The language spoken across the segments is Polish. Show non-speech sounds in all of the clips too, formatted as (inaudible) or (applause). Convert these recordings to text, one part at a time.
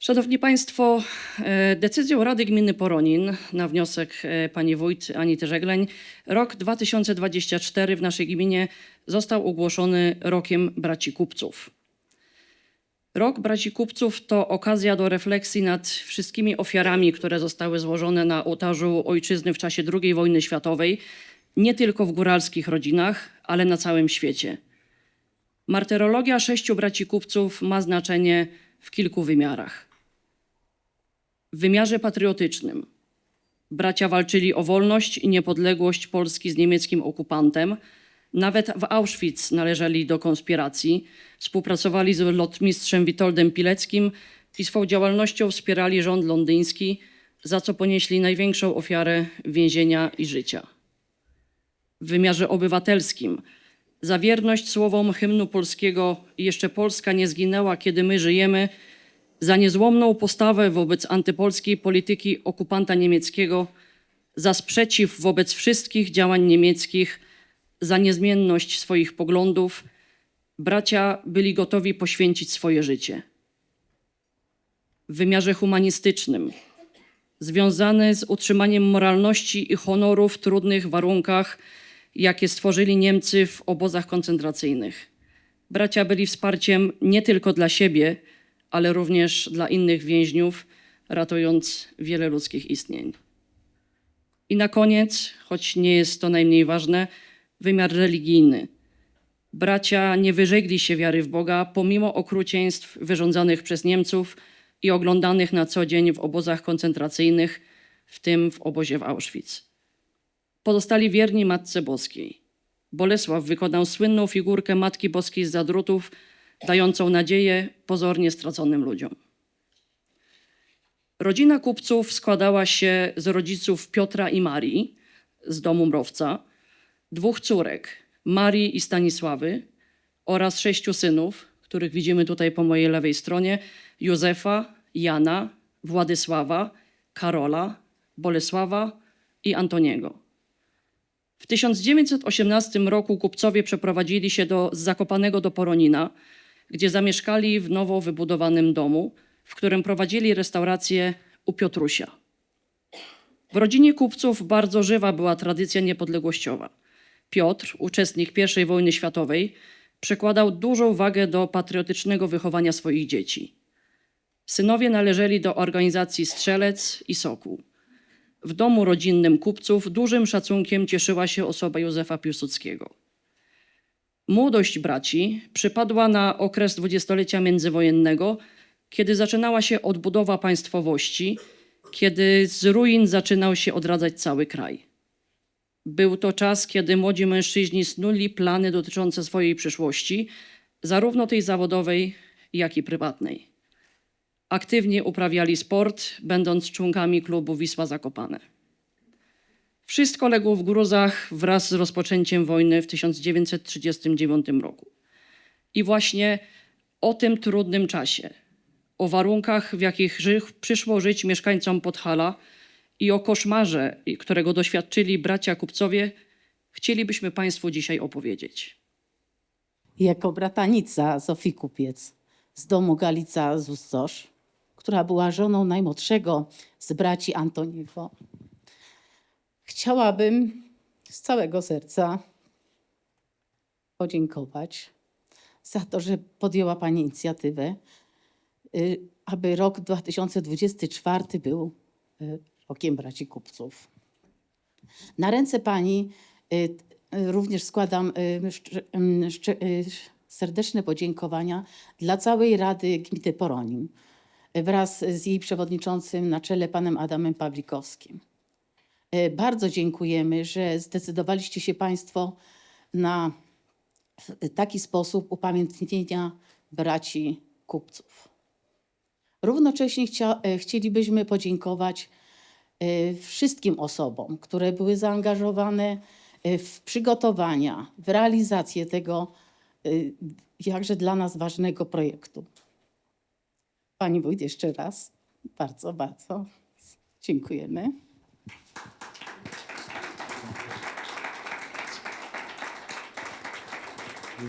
Szanowni Państwo, e, decyzją Rady Gminy Poronin na wniosek e, pani wójt Anity Żegleń rok 2024 w naszej gminie został ogłoszony rokiem braci kupców. Rok braci kupców to okazja do refleksji nad wszystkimi ofiarami, które zostały złożone na ołtarzu ojczyzny w czasie II wojny światowej, nie tylko w góralskich rodzinach, ale na całym świecie. Martyrologia sześciu braci kupców ma znaczenie w kilku wymiarach. W wymiarze patriotycznym bracia walczyli o wolność i niepodległość Polski z niemieckim okupantem. Nawet w Auschwitz należeli do konspiracji, współpracowali z lotmistrzem Witoldem Pileckim i swą działalnością wspierali rząd londyński, za co ponieśli największą ofiarę więzienia i życia. W wymiarze obywatelskim za wierność słowom hymnu polskiego Jeszcze Polska nie zginęła, kiedy my żyjemy, za niezłomną postawę wobec antypolskiej polityki okupanta niemieckiego, za sprzeciw wobec wszystkich działań niemieckich, za niezmienność swoich poglądów, bracia byli gotowi poświęcić swoje życie. W wymiarze humanistycznym, związany z utrzymaniem moralności i honoru w trudnych warunkach, jakie stworzyli Niemcy w obozach koncentracyjnych. Bracia byli wsparciem nie tylko dla siebie, ale również dla innych więźniów, ratując wiele ludzkich istnień. I na koniec, choć nie jest to najmniej ważne, wymiar religijny. Bracia nie wyrzekli się wiary w Boga, pomimo okrucieństw wyrządzanych przez Niemców i oglądanych na co dzień w obozach koncentracyjnych, w tym w obozie w Auschwitz. Pozostali wierni Matce Boskiej. Bolesław wykonał słynną figurkę Matki Boskiej z zadrutów, dającą nadzieję pozornie straconym ludziom. Rodzina kupców składała się z rodziców Piotra i Marii z domu Mrowca, dwóch córek, Marii i Stanisławy oraz sześciu synów, których widzimy tutaj po mojej lewej stronie, Józefa, Jana, Władysława, Karola, Bolesława i Antoniego. W 1918 roku kupcowie przeprowadzili się do z Zakopanego do Poronina, gdzie zamieszkali w nowo wybudowanym domu, w którym prowadzili restaurację u Piotrusia. W rodzinie kupców bardzo żywa była tradycja niepodległościowa. Piotr, uczestnik I wojny światowej, przekładał dużą wagę do patriotycznego wychowania swoich dzieci. Synowie należeli do organizacji Strzelec i Sokół. W domu rodzinnym kupców dużym szacunkiem cieszyła się osoba Józefa Piłsudskiego. Młodość braci przypadła na okres dwudziestolecia międzywojennego, kiedy zaczynała się odbudowa państwowości, kiedy z ruin zaczynał się odradzać cały kraj. Był to czas, kiedy młodzi mężczyźni snuli plany dotyczące swojej przyszłości, zarówno tej zawodowej, jak i prywatnej. Aktywnie uprawiali sport, będąc członkami klubu Wisła Zakopane. Wszystko legło w gruzach wraz z rozpoczęciem wojny w 1939 roku. I właśnie o tym trudnym czasie, o warunkach, w jakich ży- przyszło żyć mieszkańcom Podhala i o koszmarze, którego doświadczyli bracia kupcowie, chcielibyśmy Państwu dzisiaj opowiedzieć. jako bratanica Zofii Kupiec z domu Galica z która była żoną najmłodszego z braci Antoniego. Chciałabym z całego serca podziękować za to, że podjęła Pani inicjatywę, y, aby rok 2024 był y, rokiem braci kupców. Na ręce Pani y, również składam serdeczne podziękowania dla całej Rady Gminy Poronin y, wraz z jej przewodniczącym na czele panem Adamem Pawlikowskim. Y, Bardzo dziękujemy, że zdecydowaliście się Państwo na taki sposób upamiętnienia braci kupców. Równocześnie chcia, e, chcielibyśmy podziękować e, wszystkim osobom, które były zaangażowane e, w przygotowania, w realizację tego e, jakże dla nas ważnego projektu. Pani wójt, jeszcze raz bardzo, bardzo dziękujemy. Się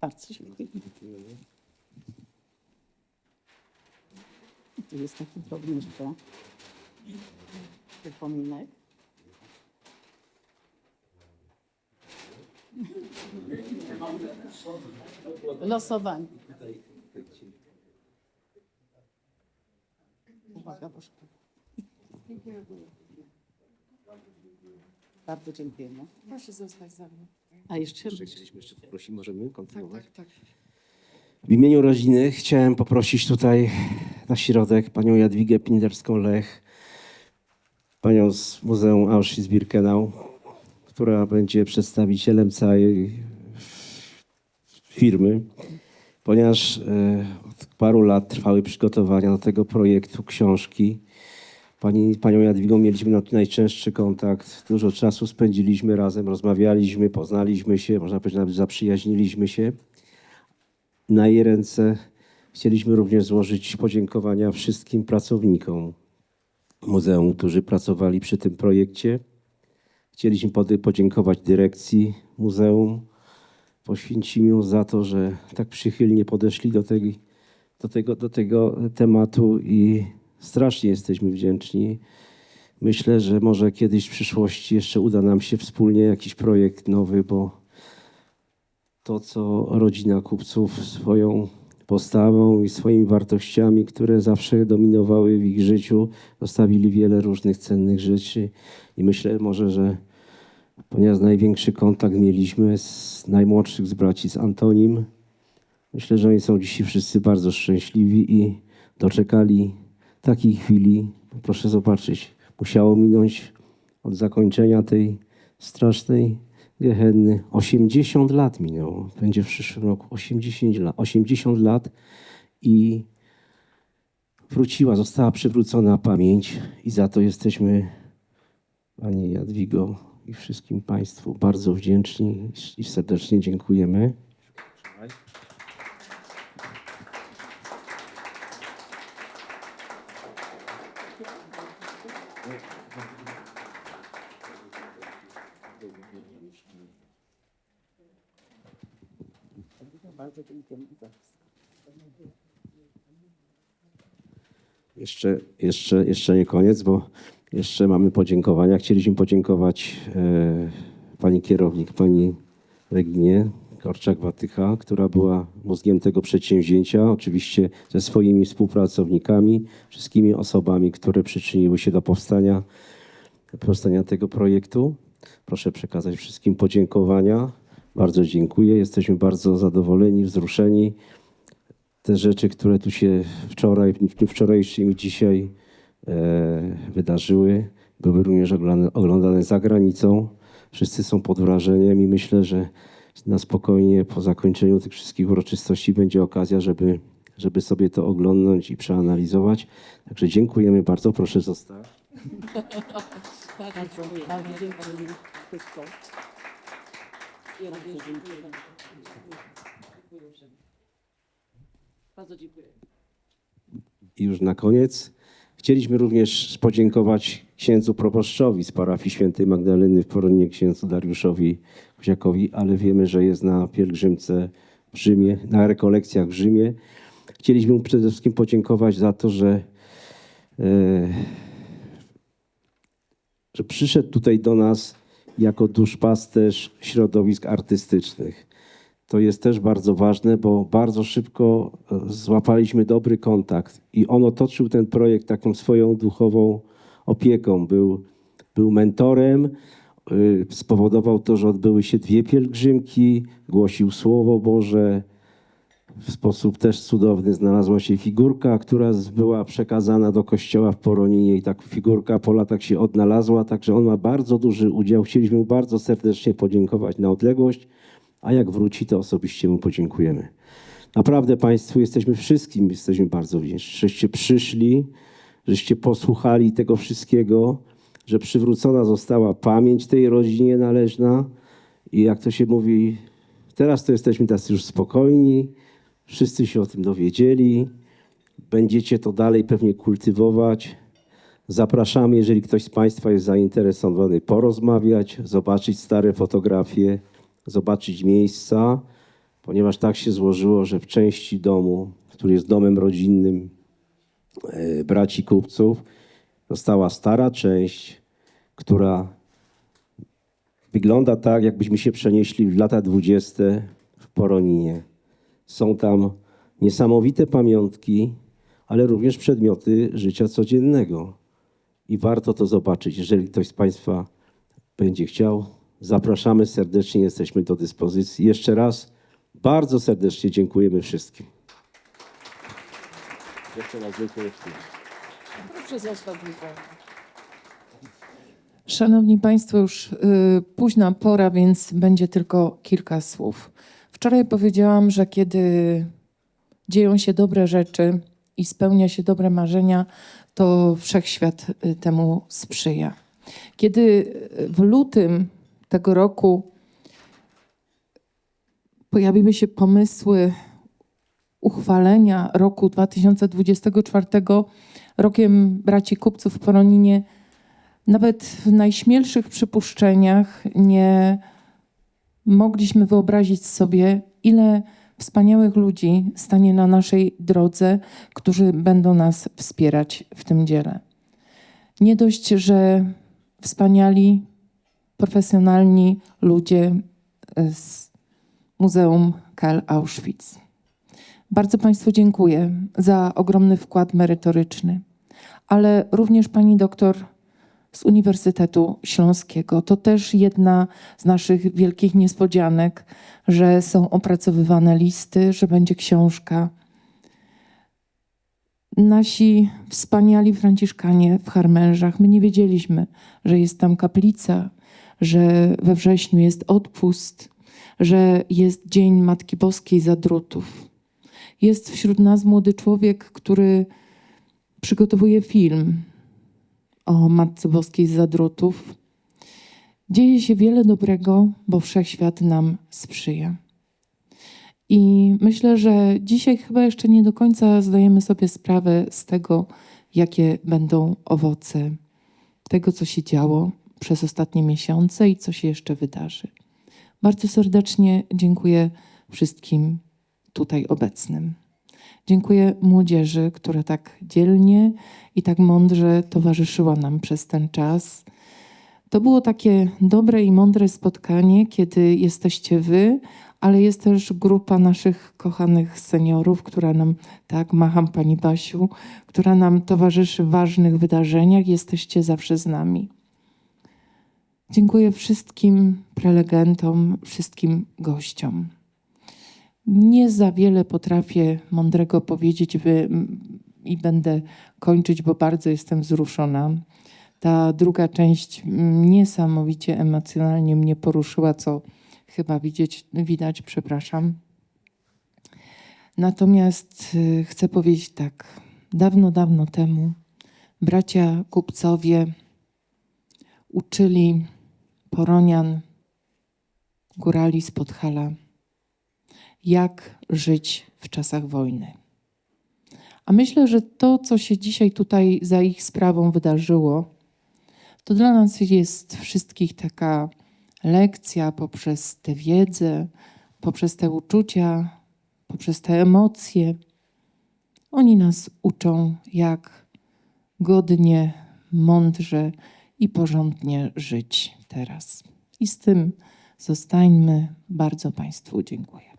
Bardzo dziękuję. Tu jest taki drobny jeszcze wypominek. Losowanie. Uwaga, proszę. Bardzo dziękujemy. Proszę zostać za mną. A jeszcze Jeszcze chcieliśmy jeszcze poprosić, możemy Tak, kontynuować? tak, tak. W imieniu rodziny chciałem poprosić tutaj na środek panią Jadwigę Pinderską-Lech, panią z Muzeum Auschwitz-Birkenau, która będzie przedstawicielem całej firmy, ponieważ e, od paru lat trwały przygotowania do tego projektu książki. Pani, panią Jadwigą mieliśmy na- najczęstszy kontakt. Dużo czasu spędziliśmy razem, rozmawialiśmy, poznaliśmy się, można powiedzieć nawet zaprzyjaźniliśmy się na jej ręce chcieliśmy również złożyć podziękowania wszystkim pracownikom muzeum, którzy pracowali przy tym projekcie. Chcieliśmy podziękować dyrekcji muzeum, poświęcimiu za to, że tak przychylnie podeszli do, tej, do, tego, do tego tematu i strasznie jesteśmy wdzięczni. Myślę, że może kiedyś w przyszłości jeszcze uda nam się wspólnie jakiś projekt nowy, bo to, co rodzina kupców swoją postawą i swoimi wartościami, które zawsze dominowały w ich życiu, zostawili wiele różnych cennych rzeczy. I myślę może, że ponieważ największy kontakt mieliśmy z najmłodszych z braci, z Antonim, myślę, że oni są dzisiaj wszyscy bardzo szczęśliwi i doczekali takiej chwili. Proszę zobaczyć, musiało minąć od zakończenia tej strasznej Gehenny 80 lat minęło. Będzie w przyszłym roku 80 lat, 80 lat i wróciła, została przywrócona pamięć i za to jesteśmy Pani Jadwigo i wszystkim Państwu bardzo wdzięczni i serdecznie dziękujemy. Bardzo Jeszcze, jeszcze, jeszcze nie koniec, bo jeszcze mamy podziękowania. Chcieliśmy podziękować e, pani kierownik, pani Reginie Korczak-Watycha, która była mózgiem tego przedsięwzięcia, oczywiście ze swoimi współpracownikami, wszystkimi osobami, które przyczyniły się do powstania, powstania tego projektu. Proszę przekazać wszystkim podziękowania. Bardzo dziękuję. Jesteśmy bardzo zadowoleni, wzruszeni te rzeczy, które tu się wczoraj, w dniu wczorajszym i dzisiaj e, wydarzyły, były również oglądane, oglądane za granicą. Wszyscy są pod wrażeniem i myślę, że na spokojnie po zakończeniu tych wszystkich uroczystości będzie okazja, żeby, żeby sobie to oglądnąć i przeanalizować. Także dziękujemy bardzo. Proszę zostać. (laughs) Bardzo, bardzo dziękujemy. Wszystko. Bardzo dziękuję. I już na koniec chcieliśmy również podziękować księdzu proboszczowi z parafii świętej Magdaleny w Poronie, księdzu Dariuszowi Kuziakowi, ale wiemy, że jest na pielgrzymce w Rzymie, na rekolekcjach w Rzymie. Chcieliśmy mu przede wszystkim podziękować za to, że, e, że przyszedł tutaj do nas jako duszpasterz środowisk artystycznych. To jest też bardzo ważne, bo bardzo szybko e, złapaliśmy dobry kontakt i on otoczył ten projekt taką swoją duchową opieką. Był, był mentorem, y, spowodował to, że odbyły się dwie pielgrzymki, głosił Słowo Boże. W sposób też cudowny znalazła się figurka, która była przekazana do kościoła w Poroninie i ta figurka po latach się odnalazła, także on ma bardzo duży udział. Chcieliśmy mu bardzo serdecznie podziękować na odległość, a jak wróci, to osobiście mu podziękujemy. Naprawdę Państwu jesteśmy wszystkim, jesteśmy bardzo wdzięczni, żeście przyszli, żeście posłuchali tego wszystkiego, że przywrócona została pamięć tej rodzinie należna i jak to się mówi, teraz to jesteśmy tacy już spokojni, wszyscy się o tym dowiedzieli, będziecie to dalej pewnie kultywować. Zapraszamy, jeżeli ktoś z Państwa jest zainteresowany, porozmawiać, zobaczyć stare fotografie, zobaczyć miejsca, ponieważ tak się złożyło, że w części domu, który jest domem rodzinnym e, braci kupców, została stara część, która wygląda tak, jakbyśmy się przenieśli w lata dwudzieste w Poroninie. Są tam niesamowite pamiątki, ale również przedmioty życia codziennego. I warto to zobaczyć. Jeżeli ktoś z Państwa będzie chciał, zapraszamy serdecznie, jesteśmy do dyspozycji. Jeszcze raz bardzo serdecznie dziękujemy wszystkim. Jeszcze raz dziękuję wszystkim. Proszę Szanowni Państwo, już y, późna pora, więc będzie tylko kilka słów. Wczoraj powiedziałam, że kiedy dzieją się dobre rzeczy i spełnia się dobre marzenia, to wszechświat y, temu sprzyja. Kiedy y, w lutym tego roku pojawiły się pomysły uchwalenia roku 2024 rokiem braci kupców w Poroninie, nawet w najśmielszych przypuszczeniach nie mogliśmy wyobrazić sobie, ile wspaniałych ludzi stanie na naszej drodze, którzy będą nas wspierać w tym dziele. Nie dość, że wspaniali, profesjonalni ludzie z Muzeum KL Auschwitz. Bardzo Państwu dziękuję za ogromny wkład merytoryczny, ale również pani doktor z Uniwersytetu Śląskiego. To też jedna z naszych wielkich niespodzianek, że są opracowywane listy, że będzie książka. Nasi wspaniali Franciszkanie w Harmężach, my nie wiedzieliśmy, że jest tam kaplica, że we wrześniu jest odpust, że jest Dzień Matki Boskiej Zadrutów. Jest wśród nas młody człowiek, który przygotowuje film o Matce Boskiej z Zadrutów. Dzieje się wiele dobrego, bo wszechświat nam sprzyja. I myślę, że dzisiaj chyba jeszcze nie do końca zdajemy sobie sprawę z tego, jakie będą owoce tego, co się działo przez ostatnie miesiące i co się jeszcze wydarzy. Bardzo serdecznie dziękuję wszystkim tutaj obecnym. Dziękuję młodzieży, która tak dzielnie i tak mądrze towarzyszyła nam przez ten czas. To było takie dobre i mądre spotkanie, kiedy jesteście wy, ale jest też grupa naszych kochanych seniorów, która nam, tak, macham Pani Basiu, która nam towarzyszy w ważnych wydarzeniach. Jesteście zawsze z nami. Dziękuję wszystkim prelegentom, wszystkim gościom. Nie za wiele potrafię mądrego powiedzieć i będę kończyć, bo bardzo jestem wzruszona. Ta druga część niesamowicie emocjonalnie mnie poruszyła, co chyba widzieć, widać, przepraszam. Natomiast y, chcę powiedzieć tak. Dawno, dawno temu bracia kupcowie uczyli poronian, górali z Podhala, jak żyć w czasach wojny. A myślę, że to, co się dzisiaj tutaj za ich sprawą wydarzyło, to dla nas jest wszystkich taka lekcja poprzez tę wiedzę, poprzez te uczucia, poprzez te emocje. Oni nas uczą, jak godnie, mądrze i porządnie żyć teraz. I z tym zostańmy. Bardzo Państwu dziękuję.